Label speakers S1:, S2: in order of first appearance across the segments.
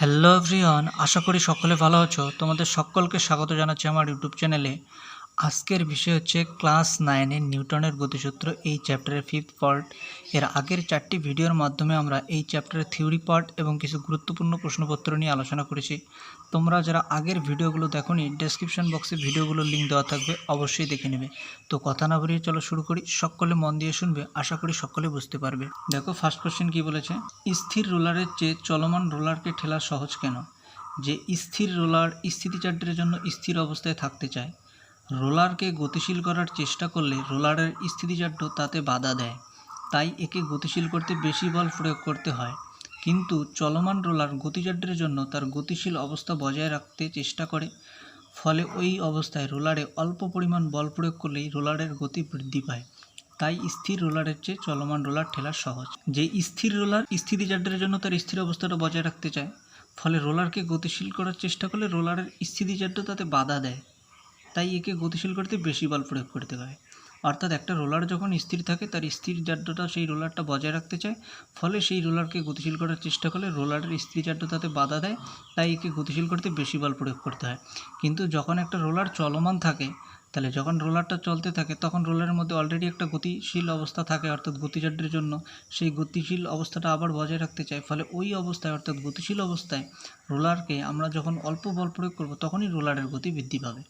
S1: Hello everyone আশা করি সকলে ভালো আছো। তোমাদের সকলকে স্বাগত জানাচ্ছি আমার ইউটিউব চ্যানেলে আজকের বিষয় হচ্ছে ক্লাস নাইনের নিউটনের গতিসূত্র এই চ্যাপ্টারের ফিফথ পার্ট এর আগের চারটি ভিডিওর মাধ্যমে আমরা এই চ্যাপ্টারের থিওরি পার্ট এবং কিছু গুরুত্বপূর্ণ প্রশ্নপত্র নিয়ে আলোচনা করেছি। তোমরা যারা আগের ভিডিওগুলো দেখোনি ডেসক্রিপশন বক্সে ভিডিওগুলোর লিঙ্ক দেওয়া থাকবে, অবশ্যই দেখে নেবে। তো কথা না বলিয়ে চলো শুরু করি। সকলে মন দিয়ে শুনবে, আশা করি সকলে বুঝতে পারবে। দেখো ফার্স্ট কোশ্চেন কি বলেছে? স্থির রোলারের চেয়ে চলমান রোলারকে ঠেলা সহজ কেন? যে স্থির রোলার স্থিতিচার্যের জন্য স্থির অবস্থায় থাকতে চায়। রোলারকে গতিশীল করার চেষ্টা করলে রোলারের স্থিতিচার্য তাতে বাধা দেয়। তাই একে গতিশীল করতে বেশি বল প্রয়োগ করতে হয়। কিন্তু চলমান রোলার গতিচার্যের জন্য তার গতিশীল অবস্থা বজায় রাখতে চেষ্টা করে। ফলে ওই অবস্থায় রোলারে অল্প পরিমাণ বল প্রয়োগ করলেই রোলারের গতি বৃদ্ধি পায়। তাই স্থির রোলারের চেয়ে চলমান রোলার ঠেলা সহজ। যে স্থির রোলার স্থিতিচার্যের জন্য তার স্থির অবস্থাটা বজায় রাখতে চায়, ফলে রোলারকে গতিশীল করার চেষ্টা করলে রোলারের স্থিতিচার্য তাতে বাধা দেয়। তাই একে গতিশীল করতে বেশি বল প্রয়োগ করতে হয়। অর্থাৎ একটা রোলার যখন স্থির থাকে, তার স্থির জাড্যটা সেই রোলারটা বজায় রাখতে চায়। ফলে সেই রোলারকে গতিশীল করার চেষ্টা করলে রোলারের স্থির জাড্য তাতে বাধা দেয়, তাই একে গতিশীল করতে বেশি বল প্রয়োগ করতে হয়। কিন্তু যখন একটা রোলার চলমান থাকে, তাহলে যখন রোলারটা চলতে থাকে, তখন রোলারের মধ্যে অলরেডি একটা গতিশীল অবস্থা থাকে, অর্থাৎ গতিজাড্যের জন্য। সেই গতিশীল অবস্থাটা আবার বজায় রাখতে চায়, ফলে ওই অবস্থায়, অর্থাৎ গতিশীল অবস্থায় রোলারকে আমরা যখন অল্প বল প্রয়োগ করব, তখনই রোলারের গতি বৃদ্ধি পাবে।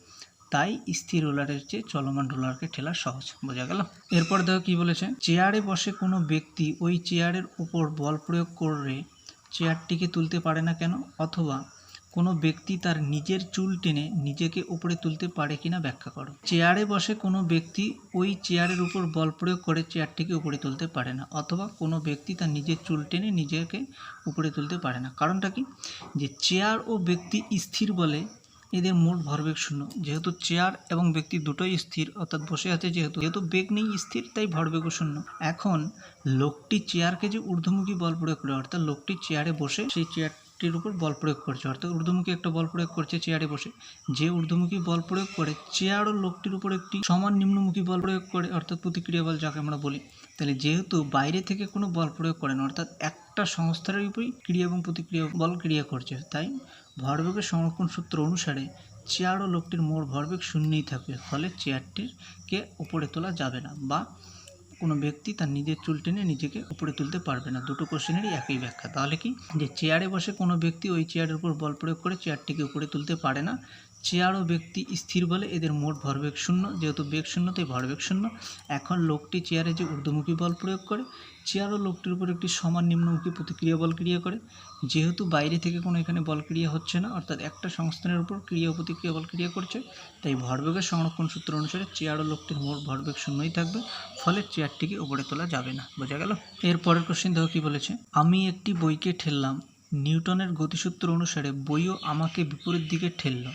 S1: তাই স্থির রোলারের চেয়ে চলমান রোলারকে ঠেলা সহজ, বোঝা গেল। এরপর দেখো কি বলেছে, চেয়ারে বসে কোনো ব্যক্তি ওই চেয়ারের উপর বল প্রয়োগ করে চেয়ারটিকে তুলতে পারে না কেন? অথবা কোনো ব্যক্তি তার নিজের চুল টেনে নিজেকে উপরে তুলতে পারে কিনা ব্যাখ্যা করো। চেয়ারে বসে কোনো ব্যক্তি ওই চেয়ারের উপর বল প্রয়োগ করে চেয়ারটিকে উপরে তুলতে পারে না, অথবা কোনো ব্যক্তি তার নিজের চুল টেনে নিজেকে উপরে তুলতে পারে না। কারণটা কি? যে চেয়ার ও ব্যক্তি স্থির বলে এদের মোট ভরবেগ শূন্য। যেহেতু চেয়ার এবং ব্যক্তি দুটোই স্থির, অর্থাৎ বসে আছে যেহেতু। যেহেতু বেগ নেই, স্থির, তাই ভরবেগও শূন্য। এখন লোকটি চেয়ারকে যে ঊর্ধ্বমুখী বল প্রয়োগ করে, অর্থাৎ লোকটি চেয়ারে বসে সেই চেয়ারটির উপর বল প্রয়োগ করছে, অর্থাৎ ঊর্ধ্বমুখী একটা বল প্রয়োগ করছে চেয়ারে বসে। যে ঊর্ধ্বমুখী বল প্রয়োগ করে চেয়ার ও লোকটির উপর একটি সমান নিম্নমুখী বল প্রয়োগ করে, অর্থাৎ প্রতিক্রিয়া বল যাকে আমরা বলি। তাহলে যেহেতু বাইরে থেকে কোনো বল প্রয়োগ করে না, অর্থাৎ একটা সংস্থার উপরই ক্রিয়া এবং প্রতিক্রিয়া বল ক্রিয়া করছে, তাই ভরবেগের সংরক্ষণ সূত্র অনুসারে চেয়ার ও লোকটির মোড় ভরবেগ শূন্যই থাকবে ফলে চেয়ারটিকে উপরে তোলা যাবে না বা কোনো ব্যক্তি তার নিজের চুল টেনে নিজেকে উপরে তুলতে পারবে না। দুটো কোশ্চেনেরই একই ব্যাখ্যা। তাহলে কি? যে চেয়ারে বসে কোনো ব্যক্তি ওই চেয়ারের উপর বল প্রয়োগ করে চেয়ারটিকে উপরে তুলতে পারে না চেয়ার ও ব্যক্তি স্থির বলে এদের মোট ভরবেগ শূন্য। যেহেতু বেগ শূন্য তাই ভরবেগ শূন্য, এখন লোকটি চেয়ারে যে ঊর্ধ্বমুখী বল প্রয়োগ করে চেয়ার ও লোকটির উপর একটি সমান নিম্নমুখী প্রতিক্রিয়া বল ক্রিয়া করে। যেহেতু বাইরে থেকে কোনো এখানে বল ক্রিয়া হচ্ছে না, অর্থাৎ একটা সংস্থানের উপর ক্রিয়া ও প্রতিক্রিয়া বল ক্রিয়া করছে, তাই ভরবেগের সংরক্ষণ সূত্র অনুসারে চেয়ার ও লোকটির মোট ভরবেগ শূন্যই থাকবে, ফলে চেয়ারটিকে উপরে তোলা যাবে না। বোঝা গেল? এর পরের কোশ্চেন দেখো কি বলেছে? আমি একটি বইকে ঠেললাম। নিউটনের গতিসূত্র অনুসারে বইও আমাকে বিপরীত দিকে ঠেললো।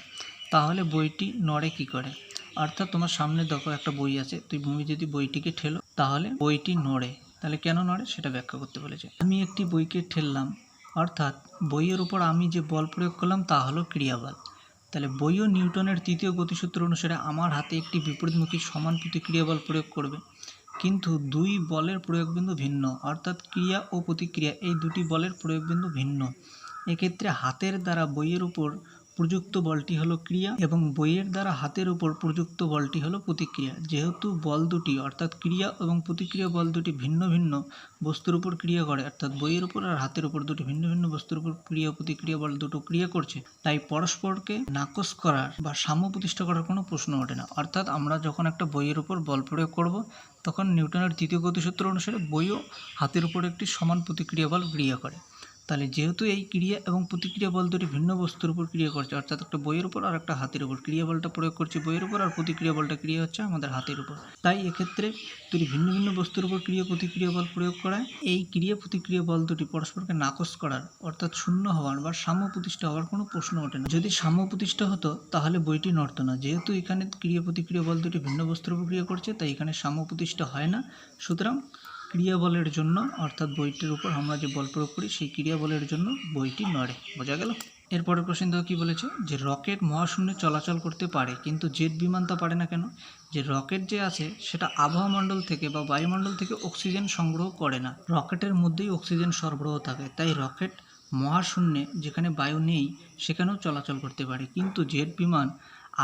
S1: তাহলে বইটি নড়ে কি করে? অর্থাৎ তোমার সামনে দেখো একটা বই আছে, তুই তুমি যদি বইটিকে ঠেলো, তাহলে বইটি নড়ে। তাহলে কেন নড়ে? সেটা ব্যাখ্যা করতে বলেছে। আমি একটি বইকে ঠেললাম, অর্থাৎ বইয়ের উপর আমি যে বল প্রয়োগ করলাম, তা হলো ক্রিয়াবল। তাহলে বইও নিউটনের তৃতীয় গতিসূত্র অনুসারে আমার হাতে একটি বিপরীতমুখী সমান প্রতিক্রিয়া বল প্রয়োগ করবে। কিন্তু দুই বলের প্রয়োগবিন্দু ভিন্ন, অর্থাৎ ক্রিয়া ও প্রতিক্রিয়া, এই দুটি বলের প্রয়োগবিন্দু ভিন্ন। এক্ষেত্রে হাতের দ্বারা বইয়ের উপর প্রযুক্ত বলটি হলো ক্রিয়া এবং বইয়ের দ্বারা হাতের উপর প্রযুক্ত বলটি হলো প্রতিক্রিয়া। যেহেতু বল দুটি, অর্থাৎ ক্রিয়া এবং প্রতিক্রিয়া বল দুটি ভিন্ন ভিন্ন বস্তুর উপর ক্রিয়া করে, অর্থাৎ বইয়ের উপর আর হাতের উপর দুটি ভিন্ন ভিন্ন বস্তুর উপর ক্রিয়া প্রতিক্রিয়া বল দুটো ক্রিয়া করছে, তাই পরস্পরকে নাকচ করার বা সাম্য প্রতিষ্ঠা করার কোনো প্রশ্ন ওঠে না। অর্থাৎ আমরা যখন একটা বইয়ের উপর বল প্রয়োগ করব, তখন নিউটনের তৃতীয় গতিসূত্র অনুসারে বইও হাতের উপর একটি সমান প্রতিক্রিয়া বল ক্রিয়া করে। তাহলে যেহেতু এই ক্রিয়া এবং প্রতিক্রিয়া বল দুটি ভিন্ন বস্তুর উপর ক্রিয়া করছে, অর্থাৎ একটা বইয়ের উপর আর একটা হাতের উপর। ক্রিয়া বলটা প্রয়োগ করছে বইয়ের উপর আর প্রতিক্রিয়া বলটা ক্রিয়া হচ্ছে আমাদের হাতের উপর। তাই এক্ষেত্রে দুটি ভিন্ন ভিন্ন বস্তুর উপর ক্রিয়া প্রতিক্রিয়া বল প্রয়োগ করায় এই ক্রিয়া প্রতিক্রিয়া বল দুটি পরস্পরকে নাকচ করার, অর্থাৎ শূন্য হওয়ার বা সাম্য প্রতিষ্ঠা হওয়ার কোনো প্রশ্ন ওঠে না। যদি সাম্য প্রতিষ্ঠা হতো, তাহলে বইটি নড়তো না। যেহেতু এখানে ক্রিয়া প্রতিক্রিয়া বল দুটি ভিন্ন বস্তুর উপর ক্রিয়া করছে, তাই এখানে সাম্য প্রতিষ্ঠা হয় না। সুতরাং ক্রিয়া বলের জন্য, অর্থাৎ বইটির উপর আমরা যে বল প্রয়োগ করি, সেই ক্রিয়া বলের জন্য বইটি নড়ে। বোঝা গেল? এরপরের কোশ্চেন দেখো কি বলেছে? যে রকেট মহাশূন্যে চলাচল করতে পারে, কিন্তু জেট বিমান তা পারে না কেন? যে রকেট যে আছে, সেটা আবহাওয়া মণ্ডল থেকে বা বায়ুমণ্ডল থেকে অক্সিজেন সংগ্রহ করে না। রকেটের মধ্যেই অক্সিজেন সরবরাহ থাকে। তাই রকেট মহাশূন্যে যেখানে বায়ু নেই, সেখানেও চলাচল করতে পারে। কিন্তু জেট বিমান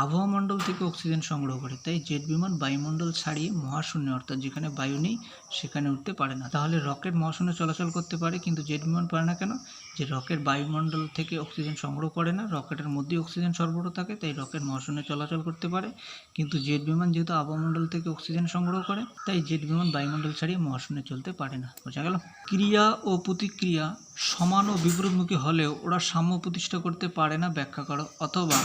S1: আবহাওয়া মণ্ডল থেকে অক্সিজেন সংগ্রহ করে। তাই জেট বিমান বায়ুমণ্ডল ছাড়িয়ে মহাশূন্যে, অর্থাৎ যেখানে বায়ু নেই, সেখানে উঠতে পারে না। তাহলে রকেট মহাশূন্যে চলাচল করতে পারে, কিন্তু জেট বিমান পারে না কেন? যে রকেট বায়ুমণ্ডল থেকে অক্সিজেন সংগ্রহ করে না, রকেটের মধ্যেই অক্সিজেন সরবরাহ থাকে, তাই রকেট মহাশূন্যে চলাচল করতে পারে। কিন্তু জেট বিমান যেহেতু আবহামণ্ডল থেকে অক্সিজেন সংগ্রহ করে, তাই জেট বিমান বায়ুমণ্ডল ছাড়িয়ে মহাশূন্যে চলতে পারে না। বোঝা গেল? ক্রিয়া ও প্রতিক্রিয়া সমান ও বিপরীতমুখী হলেও ওরা সাম্য প্রতিষ্ঠা করতে পারে না, ব্যাখ্যা করো। অথবা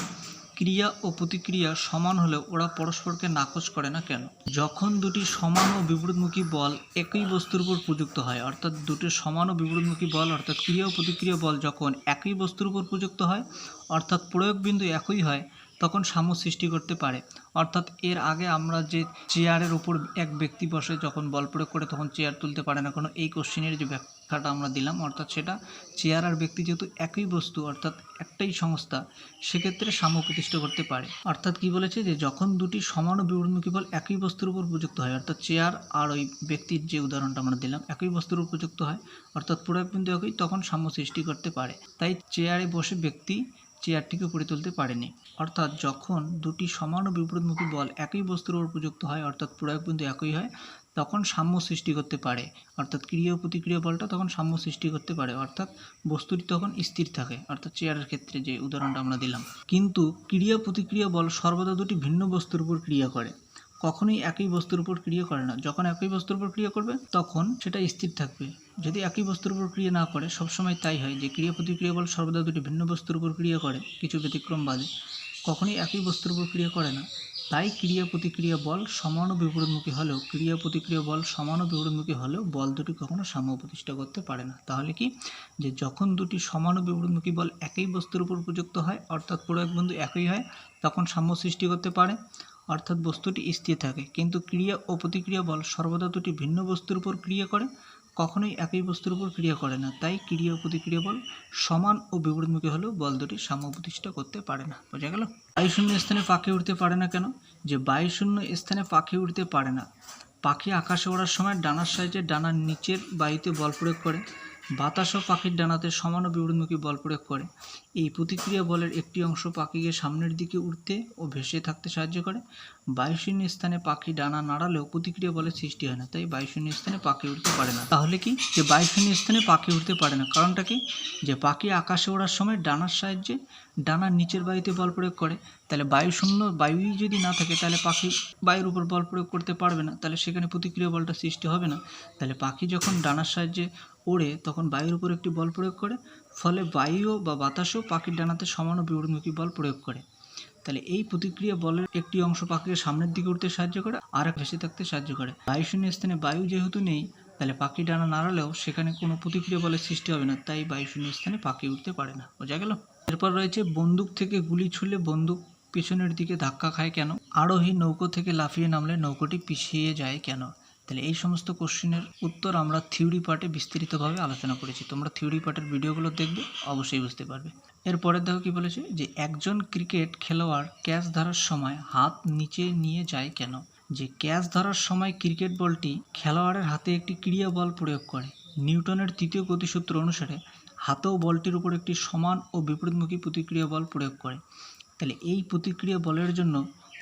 S1: ক্রিয়া ও প্রতিক্রিয়া সমান হলেও ওরা পরস্পরকে নাকচ করে না কেন? যখন দুটি সমান ও বিপরীতমুখী বল একই বস্তুর উপর প্রযুক্ত হয়, অর্থাৎ দুটি সমান ও বিপরীতমুখী বল, অর্থাৎ ক্রিয়া ও প্রতিক্রিয়া বল যখন একই বস্তুর উপর প্রযুক্ত হয়, অর্থাৎ প্রয়োগ বিন্দু একই হয়, তখন সাম্য সৃষ্টি করতে পারে। অর্থাৎ এর আগে আমরা যে চেয়ারের উপর এক ব্যক্তি বসে যখন বল প্রয়োগ করে, তখন চেয়ার তুলতে পারে না। কোনো এই কোশ্চেনের যে ব্যাখ্যাটা আমরা দিলাম, অর্থাৎ সেটা চেয়ার আর ব্যক্তি যেহেতু একই বস্তু, অর্থাৎ একটাই সংস্থা, সেক্ষেত্রে সাম্য প্রতিষ্ঠা করতে পারে। অর্থাৎ কি বলেছে যে যখন দুটি সমান ও বিপরীতমুখী বল একই বস্তুর উপর প্রযুক্ত হয়, অর্থাৎ চেয়ার আর ওই ব্যক্তির যে উদাহরণটা আমরা দিলাম, একই বস্তুর উপর প্রযুক্ত হয়, অর্থাৎ প্রয়োগ বিন্দু একই, তখন সাম্য সৃষ্টি করতে পারে। তাই চেয়ারে বসে ব্যক্তি চেয়ারটিকে উপরে তুলতে পারেনি। অর্থাৎ যখন দুটি সমান বিপরীতমুখী বল একই বস্তুর উপর প্রযুক্ত হয়, অর্থাৎ প্রয়োগ বিন্দু একই হয় তখন সাম্য সৃষ্টি করতে পারে। অর্থাৎ ক্রিয়া প্রতিক্রিয়া বলটা তখন সাম্য সৃষ্টি করতে পারে। অর্থাৎ বস্তুটি তখন স্থির থাকে। অর্থাৎ চেয়ারের ক্ষেত্রে যে উদাহরণটা আমরা দিলাম। কিন্তু ক্রিয়া প্রতিক্রিয়া বল সর্বদা দুটি ভিন্ন বস্তুর উপর ক্রিয়া করে। কখনোই একই বস্তুর উপর ক্রিয়া করে না। যখন একই বস্তুর উপর ক্রিয়া করবে, তখন সেটা স্থির থাকবে। যদি একই বস্তুর উপর ক্রিয়া না করে, সবসময় তাই হয় যে ক্রিয়া প্রতিক্রিয়া বল সর্বদা দুটি ভিন্ন বস্তুর উপর ক্রিয়া করে। কিছু ব্যতিক্রম বাদে কখনোই একই বস্তুর উপর ক্রিয়া করে না। তাই ক্রিয়া প্রতিক্রিয়া বল সমান ও বিপরীতমুখী হলেও ক্রিয়া প্রতিক্রিয়া বল সমান ও বিপরীতমুখী হলেও বল দুটি কখনো সাম্য প্রতিষ্ঠা করতে পারে না। তাহলে কি? যে যখন দুটি সমান ও বিপরীতমুখী বল একই বস্তুর উপর প্রযুক্ত হয়, অর্থাৎ প্রয়োগ বিন্দু একই হয়, তখন সাম্য সৃষ্টি করতে পারে, অর্থাৎ বস্তুটি স্থির থাকে। কিন্তু ক্রিয়া ও প্রতিক্রিয়া বল সর্বদা দুটি ভিন্ন বস্তুর উপর ক্রিয়া করে কখনোই একই বস্তুর উপর ক্রিয়া করে না। তাই ক্রিয়া প্রতিক্রিয়া বল সমান ও বিপরীতমুখী হলেও বল দুটি সাম্য প্রতিষ্ঠা করতে পারে না। বোঝা গেল? বায়ুশূন্য স্থানে পাখি উঠতে পারে না কেন? যে বায়ু শূন্য স্থানে পাখি উঠতে পারে না। পাখি আকাশে ওড়ার সময় ডানার সাহায্যে ডানার নিচের বায়ুতে বল প্রয়োগ করে। বাতাসও পাখির ডানাতে সমান ও বিপরীতমুখী বল প্রয়োগ করে। এই প্রতিক্রিয়া বলের একটি অংশ পাখিকে সামনের দিকে উঠতে ও ভেসে থাকতে সাহায্য করে। বায়ুশূন্য স্থানে পাখি ডানা নাড়ালেও প্রতিক্রিয়া বলের সৃষ্টি হয় না, তাই বায়ুশূন্য স্থানে পাখি উঠতে পারে না। তাহলে কি যে বায়ুশূন্য স্থানে পাখি উঠতে পারে না? কারণটা কি? যে পাখি আকাশে ওড়ার সময় ডানার সাহায্যে ডানার নিচের বায়ুতে বল প্রয়োগ করে, তাহলে বায়ুশূন্য বায়ুই যদি না থাকে, তাহলে পাখি বায়ুর উপর বল প্রয়োগ করতে পারবে না। তাহলে সেখানে প্রতিক্রিয়া বলটা সৃষ্টি হবে না। তাহলে পাখি যখন ডানার সাহায্যে ওড়ে, তখন বায়ুর উপর একটি বল প্রয়োগ করে, ফলে বায়ুও বা বাতাসও পাখির ডানাতে সমান ও বিপরীতমুখী বল প্রয়োগ করে। তাহলে এই প্রতিক্রিয়া বলের একটি অংশ পাখিকে সামনের দিকে উঠতে সাহায্য করে আর এক ভেসে থাকতে সাহায্য করে। বায়ুশূন্য স্থানে বায়ু যেহেতু নেই, তাহলে পাখি ডানা নাড়ালেও সেখানে কোনো প্রতিক্রিয়া বলের সৃষ্টি হবে না। তাই বায়ুশূন্য স্থানে পাখি উঠতে পারে না। বোঝা গেল? এরপর রয়েছে, বন্দুক থেকে গুলি ছুড়লে বন্দুক পিছনের দিকে ধাক্কা খায় কেন? আরোহী নৌকো থেকে লাফিয়ে নামলে নৌকোটি পিছিয়ে যায় কেন? তাহলে এই সমস্ত কোশ্চেনের উত্তর আমরা থিওরি পার্টে বিস্তারিতভাবে আলোচনা করেছি। তোমরা থিওরি পার্টের ভিডিওগুলো দেখবে, অবশ্যই বুঝতে পারবে। এরপরে দেখো কি বলেছে যে, একজন ক্রিকেট খেলোয়াড় ক্যাচ ধরার সময় হাত নিচে নিয়ে যায় কেন? যে, ক্যাচ ধরার সময় ক্রিকেট বলটি খেলোয়াড়ের হাতে একটি ক্রিয়া বল প্রয়োগ করে। নিউটনের তৃতীয় গতিসূত্র অনুসারে হাতেও বলটির উপর একটি সমান ও বিপরীতমুখী প্রতিক্রিয়া বল প্রয়োগ করে। তাহলে এই প্রতিক্রিয়া বলের জন্য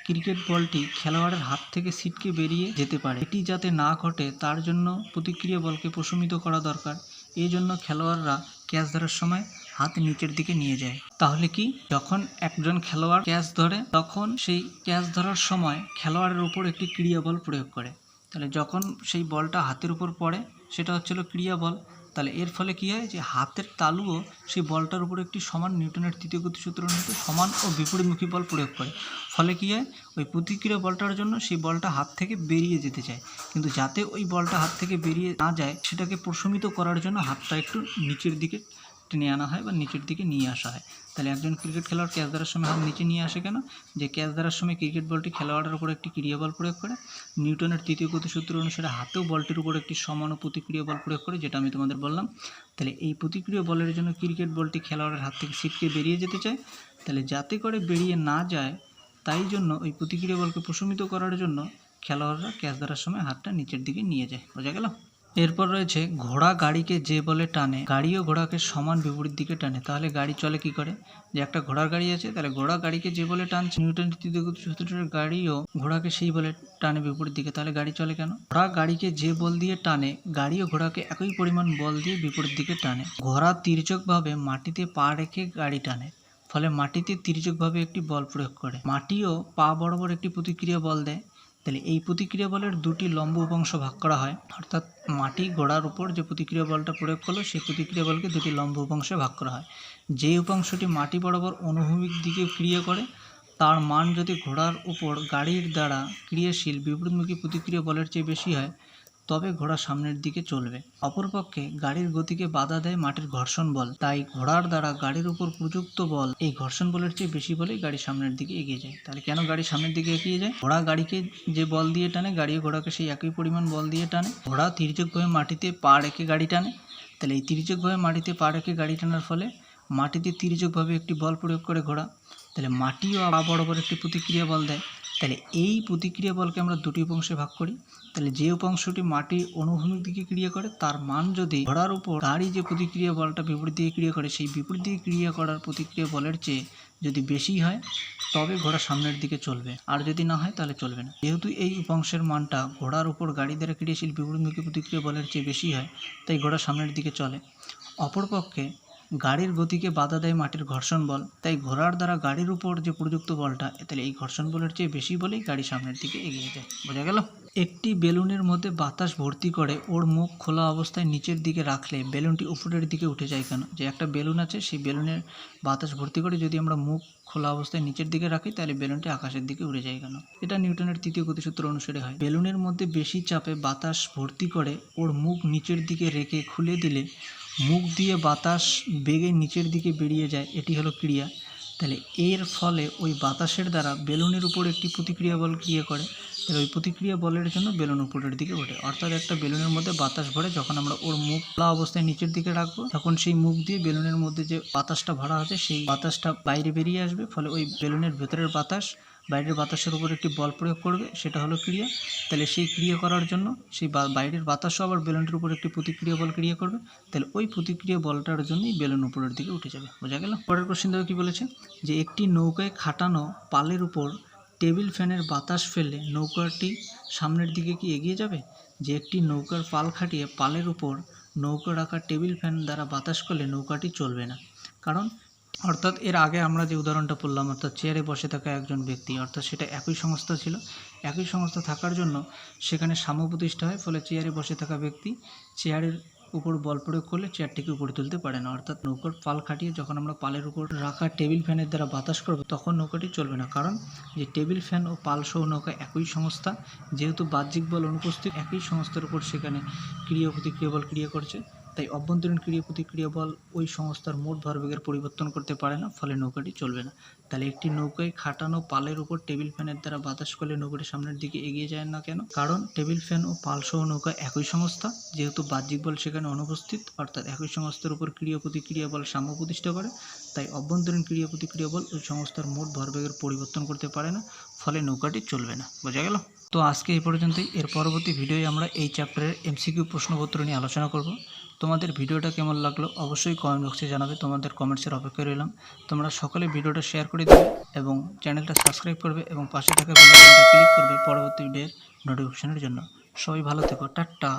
S1: ক্রিকেট বলটি খেলোয়াড়ের হাত থেকে ছিটকে বেরিয়ে যেতে পারে। এটি যাতে না ঘটে, তার জন্য প্রতিক্রিয়া বলকে প্রশমিত করা দরকার। এই জন্য খেলোয়াড়রা ক্যাচ ধরার সময় হাত নিচের দিকে নিয়ে যায়। তাহলে কি? যখন একজন খেলোয়াড় ক্যাচ ধরে, তখন সেই ক্যাচ ধরার সময় খেলোয়াড়ের উপর একটি ক্রিয়া বল প্রয়োগ করে। তাহলে যখন সেই বলটা হাতের উপর পড়ে, সেটা হচ্ছিল ক্রিয়া বল। তাহলে এর ফলে কী হয় যে হাতের তালুও সেই বলটার উপর একটি সমান নিউটনের তৃতীয় গতিসূত্র অনুযায়ী সমান ও বিপরীতমুখী বল প্রয়োগ করে। ফলে কী হয়? ওই প্রতিক্রিয়া বলটার জন্য সেই বলটা হাত থেকে বেরিয়ে যেতে চায়। কিন্তু যাতে ওই বলটা হাত থেকে বেরিয়ে না যায়, সেটাকে প্রশমিত করার জন্য হাতটা একটু নিচের দিকে টেনে আনা হয় বা নিচের দিকে নিয়ে আসা হয়। তাহলে একজন ক্রিকেট খেলোয়াড় ক্যাচ ধরার সময় হাত নিচে নিয়ে আসে কেন? যে ক্যাচ ধরার সময় ক্রিকেট বলটি খেলোয়াড়ের উপর একটি ক্রিয়া বল প্রয়োগ করে। নিউটনের তৃতীয় গতিসূত্র অনুসারে হাতেও বলটির উপর একটি সমান প্রতিক্রিয়া বল প্রয়োগ করে, যেটা আমি তোমাদের বললাম। তাহলে এই প্রতিক্রিয়া বলের জন্য ক্রিকেট বলটি খেলোয়াড়ের হাত থেকে ছিটকে বেরিয়ে যেতে চায়। তাহলে যাতে করে বেরিয়ে না যায়, তাই জন্য ওই প্রতিক্রিয়া বলকে প্রশমিত করার জন্য খেলোয়াড়রা ক্যাচ ধরার সময় হাতটা নিচের দিকে নিয়ে যায়। বোঝা গেল? এরপর রয়েছে ঘোড়া গাড়িকে যে বলে টানে, গাড়িও ঘোড়াকে সমান বিপরীত দিকে টানে। তাহলে গাড়ি চলে কি করে? যে একটা ঘোড়ার গাড়ি আছে, তাহলে ঘোড়া গাড়িকে যে বলে টানছে নিউটন তৃতীয় সূত্রের গাড়িও ঘোড়াকে সেই বলে টানে বিপরীত দিকে। তাহলে গাড়ি চলে কেন? ঘোড়া গাড়িকে যে বল দিয়ে টানে, গাড়িও ঘোড়াকে একই পরিমাণ বল দিয়ে বিপরীত দিকে টানে। ঘোড়া তির্যকভাবে মাটিতে পা রেখে গাড়ি টানে, ফলে মাটিতে তির্যকভাবে একটি বল প্রয়োগ করে। মাটিও পা বরাবর একটি প্রতিক্রিয়া বল দেয়। তাহলে এই প্রতিক্রিয়া বলের দুটি লম্ব উপাংশ ভাগ করা হয়। অর্থাৎ মাটি গোড়ার উপর যে প্রতিক্রিয়া বলটা প্রয়োগ করল, সেই প্রতিক্রিয়া বলকে দুটি লম্ব উপাংশে ভাগ করা হয়। যে উপাংশটি মাটি বরাবর অনুভূমিক দিকে ক্রিয়া করে, তার মান যদি ঘোড়ার উপর গাড়ির দ্বারা ক্রিয়াশীল বিপরীতমুখী প্রতিক্রিয়া বলের চেয়ে বেশি হয় তবে ঘোড়া সামনের দিকে চলবে। অপরপক্ষে গাড়ির গতিকে বাধা দেয় মাটির ঘর্ষণ বল। তাই ঘোড়ার দ্বারা গাড়ির উপর প্রযুক্ত বল এই ঘর্ষণ বলের চেয়ে বেশি বলেই গাড়ি সামনের দিকে এগিয়ে যায়। তাহলে কেন গাড়ি সামনের দিকে এগিয়ে যায়? ঘোড়া গাড়িকে যে বল দিয়ে টানে গাড়িও ঘোড়াকে সেই একই পরিমাণ বল দিয়ে টানে। ঘোড়া তির্যকভাবে মাটিতে পা রেখে গাড়ি টানে। তাহলে এই তির্যকভাবে মাটিতে পা রেখে গাড়ি টানার ফলে মাটিতে তির্যকভাবে একটি বল প্রয়োগ করে ঘোড়া। তাহলে মাটিও বরাবর একটি প্রতিক্রিয়া বল দেয়। তাহলে এই প্রতিক্রিয়া বলকে আমরা দুটি উপাংশে ভাগ করি। তাহলে যে উপাংশটি মাটির অনুভূমিক দিকে ক্রিয়া করে, তার মান যদি ঘোড়ার উপর গাড়ি যে প্রতিক্রিয়া বলটা বিপরীত দিকে ক্রিয়া করে, সেই বিপরীত দিকে ক্রিয়া করার প্রতিক্রিয়া বলের চেয়ে যদি বেশি হয়, তবে ঘোড়া সামনের দিকে চলবে। আর যদি না হয়, তাহলে চলবে না। যেহেতু এই উপাংশের মানটা ঘোড়ার উপর গাড়ি দ্বারা ক্রিয়াশীল বিপরীতমুখী প্রতিক্রিয়া বলের চেয়ে বেশি হয়, তাই ঘোড়া সামনের দিকে চলে। অপরপক্ষে গাড়ির গতিকে বাধা দেয় মাটির ঘর্ষণ বল। তাই ঘোড়ার দ্বারা গাড়ির উপর যে প্রযুক্ত বলটা তাহলে এই ঘর্ষণ বলের চেয়ে বেশি বলেই গাড়ি সামনের দিকে এগিয়ে যায়। বোঝা গেল? একটি বেলুনের মধ্যে বাতাস ভর্তি করে ওর মুখ খোলা অবস্থায় নিচের দিকে রাখলে বেলুনটি উপরের দিকে উঠে যায় কেন? যে একটা বেলুন আছে, সেই বেলুনের বাতাস ভর্তি করে যদি আমরা মুখ খোলা অবস্থায় নিচের দিকে রাখি, তাহলে বেলুনটি আকাশের দিকে উড়ে যায় কেন? এটা নিউটনের তৃতীয় গতিসূত্র অনুসারে হয়। বেলুনের মধ্যে বেশি চাপে বাতাস ভর্তি করে ওর মুখ নিচের দিকে রেখে খুলে দিলে মুখ দিয়ে বাতাস বেগে নিচের দিকে বেরিয়ে যায়, এটি হলো ক্রিয়া। তাহলে এর ফলে ওই বাতাসের দ্বারা বেলুনের উপর একটি প্রতিক্রিয়া বল ক্রিয়া করে। তাহলে ওই প্রতিক্রিয়া বলের জন্য বেলুন উপরের দিকে ওঠে। অর্থাৎ একটা বেলুনের মধ্যে বাতাস ভরে যখন আমরা ওর মুখ খোলা অবস্থায় নিচের দিকে রাখব, তখন সেই মুখ দিয়ে বেলুনের মধ্যে যে বাতাসটা ভরা আছে, সেই বাতাসটা বাইরে বেরিয়ে আসবে। ফলে ওই বেলুনের ভেতরের বাতাস বাইরের বাতাসের উপর একটি বল প্রয়োগ করবে, সেটা হলো ক্রিয়া। তাহলে সেই ক্রিয়া করার জন্য সেই বাইরের বাতাসও আবার বেলুনটির উপর একটি প্রতিক্রিয়া বল ক্রিয়া করবে। তাহলে ওই প্রতিক্রিয়া বলটার জন্যই বেলুন উপরের দিকে উঠে যাবে। বোঝা গেল? পরের প্রশ্ন দেখো কি বলেছে? যে একটি নৌকায় খাটানো পালের উপর টেবিল ফ্যানের বাতাস ফেললে নৌকাটি সামনের দিকে কি এগিয়ে যাবে? যে একটি নৌকার পাল খাটিয়ে পালের উপর নৌকা রাখা টেবিল ফ্যান দ্বারা বাতাস করলে নৌকাটি চলবে না। কারণ অর্থাৎ এর আগে আমরা যে উদাহরণটা পড়লাম, অর্থাৎ চেয়ারে বসে থাকা একজন ব্যক্তি, অর্থাৎ সেটা একই সংস্থা ছিল। একই সংস্থা থাকার জন্য সেখানে সাম্য প্রতিষ্ঠা হয়, ফলে চেয়ারে বসে থাকা ব্যক্তি চেয়ারের উপর বল প্রয়োগ করলে চেয়ারটিকে উপরে তুলতে পারে না। অর্থাৎ নৌকার পাল খাটিয়ে যখন আমরা পালের উপর রাখা টেবিল ফ্যানের দ্বারা বাতাস করব, তখন নৌকাটি চলবে না। কারণ যে টেবিল ফ্যান ও পাল সহ নৌকা একই সংস্থা, যেহেতু বাহ্যিক বল অনুপস্থিত, একই সংস্থার উপর সেখানে ক্রিয়া প্রতিক্রিয়া বল ক্রিয়া করছে। তাই অভ্যন্তরীণ ক্রিয়া প্রতিক্রিয়া বল ওই সংস্থার মোট ভরবেগের পরিবর্তন করতে পারে না, ফলে নৌকাটি চলবে না। তাহলে একটি নৌকায় খাটানো পালের উপর টেবিল ফ্যানের দ্বারা বাতাস করলে নৌকাটি সামনের দিকে এগিয়ে যায় না কেন? কারণ টেবিল ফ্যান ও পাল সহ নৌকা একই সংস্থা, যেহেতু বাহ্যিক বল সেখানে অনুপস্থিত, অর্থাৎ একই সংস্থার উপর ক্রিয়া প্রতিক্রিয়া বল সাম্য প্রতিষ্ঠা করে, তাই অভ্যন্তরীণ ক্রিয়া প্রতিক্রিয়া বল ওই সংস্থার মোট ভরবেগের পরিবর্তন করতে পারে না, ফলে নৌকাটি চলবে না। বোঝা গেল? তো আজকে এই পর্যন্তই। এর পরবর্তী ভিডিওয়ে আমরা এই চ্যাপ্টারের এমসিকিউ প্রশ্নপত্র নিয়ে আলোচনা করব। তোমাদের ভিডিওটা কেমন লাগল অবশ্যই কমেন্ট বক্সে জানাবে, তোমাদের কমেন্টসের অপেক্ষা রইলাম। তোমরা সকলে ভিডিওটা শেয়ার করে দেবে এবং চ্যানেলটা সাবস্ক্রাইব করবে এবং পাশে থাকা বেল আইকনটা ক্লিক করবে পরবর্তী ভিডিওর নোটিফিকেশনের জন্য। সবাই ভালো থেকো, টাটা।